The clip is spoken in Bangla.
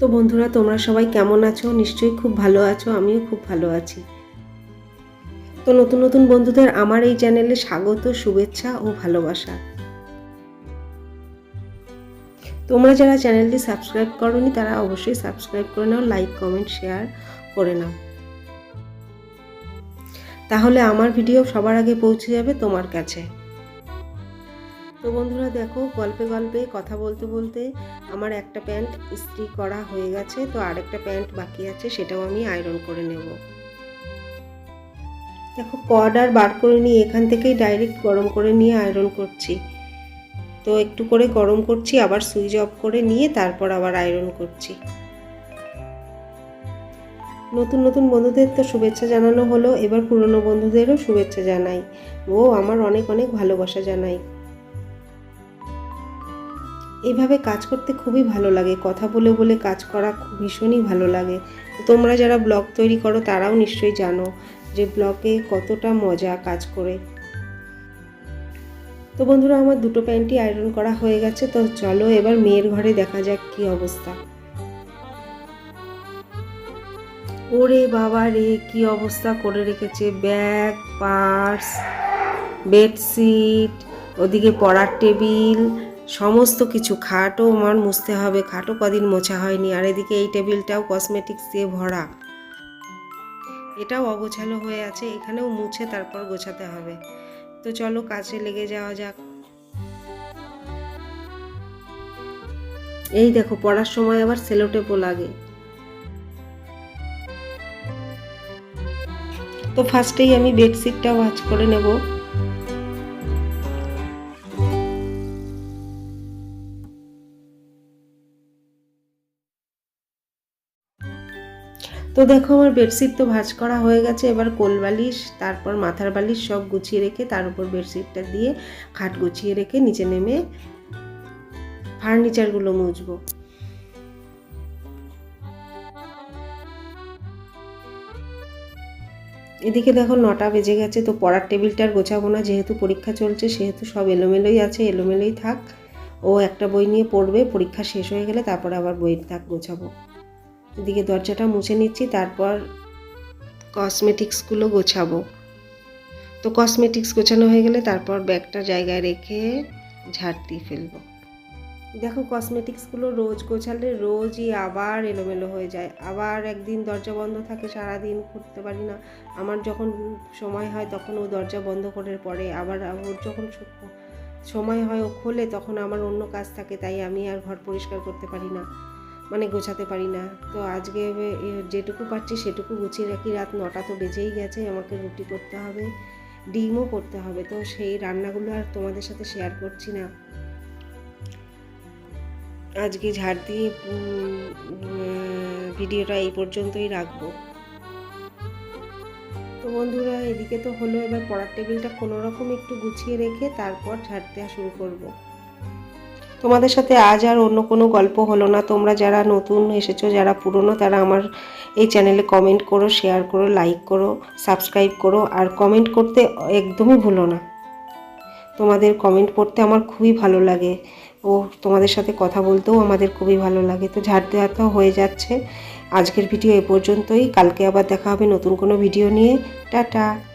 তো বন্ধুরা, তোমরা সবাই কেমন আছো? নিশ্চয়ই খুব ভালো আছো, আমিও খুব ভালো আছি। তো নতুন নতুন বন্ধুদের আমার এই চ্যানেলে স্বাগত, শুভেচ্ছা ও ভালোবাসা। তোমরা যারা চ্যানেলটি সাবস্ক্রাইব করনি, তারা অবশ্যই সাবস্ক্রাইব করে নাও, লাইক, কমেন্ট, শেয়ার করে নাও। তাহলে আমার ভিডিও সবার আগে পৌঁছে যাবে তোমার কাছে। তো বন্ধুরা দেখো, গল্পে গল্পে, কথা বলতে বলতে আমার একটা প্যান্ট ইস্ত্রি করা হয়ে গেছে, তো আরেকটা প্যান্ট বাকি আছে, সেটাও আমি আয়রন করে নেব। দেখো কড আর বার করে নিয়ে এখান থেকেই ডাইরেক্ট গরম করে নিয়ে আয়রন করছি। তো একটু করে গরম করছি, আবার সুইচ অফ করে নিয়ে তারপর আবার আয়রন করছি। নতুন নতুন বন্ধুদের তো শুভেচ্ছা জানানো হলো, এবার পুরনো বন্ধুদেরও শুভেচ্ছা জানাই। ও আমার অনেক অনেক ভালোবাসা জানাই। এইভাবে কাজ করতে খুবই ভালো লাগে। কথা বলে বলে কাজ করা ভীষণই ভালো লাগে। তোমরা যারা ব্লগ তৈরি করো, তারাও নিশ্চয়ই জানো যে ব্লগে কতটা মজা কাজ করে। তো বন্ধুরা, আমার দুটো প্যান্টই আয়রন করা হয়ে গেছে। তো চলো এবার মেয়ের ঘরে দেখা যাক কি অবস্থা। ওরে বাবা রে, কি অবস্থা করে রেখেছে? ব্যাগ, পার্স, বেডশিট, ওদিকে পড়ার টেবিল সমস্ত কিছু খাটও আমার মুছতে হবে, খাটও কদিন মোছা হয়নি। আর এদিকে এই টেবিলটাও কসমেটিক্স দিয়ে ভরা। এটাও অগোছালো হয়ে আছে, এখানেও মুছে তারপর গোছাতে হবে। তো চলো কাছে লেগে যাওয়া যাক। এই দেখো, পড়ার সময় আবার সেলোটেপও লাগে। তো ফার্স্টেই আমি বেডশিটটা ওয়াচ করে নেব। তো দেখো আমার বেডশিট তো ভাঁজ করা হয়ে গেছে, এবার কোল বালিশ, তারপর মাথার বালিশ সব গুছিয়ে রেখে তার উপর বেডশিটটা দিয়ে খাট গুছিয়ে রেখে নিচে নেমে ফার্নিচারগুলো মুছবো। এদিকে দেখো নটা বেজে গেছে, তো পড়ার টেবিলটার গোছাবো না, যেহেতু পরীক্ষা চলছে, সেহেতু সব এলোমেলোই আছে, এলোমেলোই থাক। ও একটা বই নিয়ে পড়বে, পরীক্ষা শেষ হয়ে গেলে তারপর আবার বই থাক গোছাবো। এদিকে দরজাটা মুছে নিচ্ছি, তারপর কসমেটিক্সগুলো গোছাবো। তো কসমেটিক্স গোছানো হয়ে গেলে তারপর ব্যাগটা জায়গায় রেখে ঝাড় দিয়ে ফেলব। দেখো কসমেটিক্সগুলো রোজ গোছালে রোজই আবার এলোমেলো হয়ে যায়। আবার একদিন দরজা বন্ধ থাকে, সারাদিন খুঁজতে পারি না। আমার যখন সময় হয় তখন ও দরজা বন্ধ করে পড়ে আবার ওর যখন সময় হয় ও খোলে তখন আমার অন্য কাজ থাকে, তাই আমি আর ঘর পরিষ্কার করতে পারি না। মানে গোছাতে পারি না। তো আজকে যেটুকু পারছি সেটুকু গুছিয়ে রাখি। রাত নটা তো বেজেই গেছে, আমাকে রুটি করতে হবে, ডিমও করতে হবে। তো সেই রান্নাগুলো আর তোমাদের সাথে শেয়ার করছি না। আজকে ঝাড় দিয়ে ভিডিওটা এই পর্যন্তই রাখব। তো বন্ধুরা, এদিকে তো হলো, এবার পড়ার টেবিলটা কোনো রকম একটু গুছিয়ে রেখে তারপর ঝাড় দেওয়া শুরু করব। তোমাদের সাথে আজ আর অন্য কোনো গল্প হলো না। তোমরা যারা নতুন এসেছ, যারা পুরনো, তারা আমার এই চ্যানেলে কমেন্ট করো শেয়ার করো লাইক করো সাবস্ক্রাইব করো আর কমেন্ট করতে একদমই ভুলো না। তোমাদের কমেন্ট পড়তে আমার খুবই ভালো লাগে। ও, তোমাদের সাথে কথা বলতেও আমাদের খুবই ভালো লাগে। তো ঝাড় দেওয়া হয়ে যাচ্ছে। আজকের ভিডিও এ পর্যন্তই। কালকে আবার দেখা হবে নতুন কোনো ভিডিও নিয়ে। টাটা!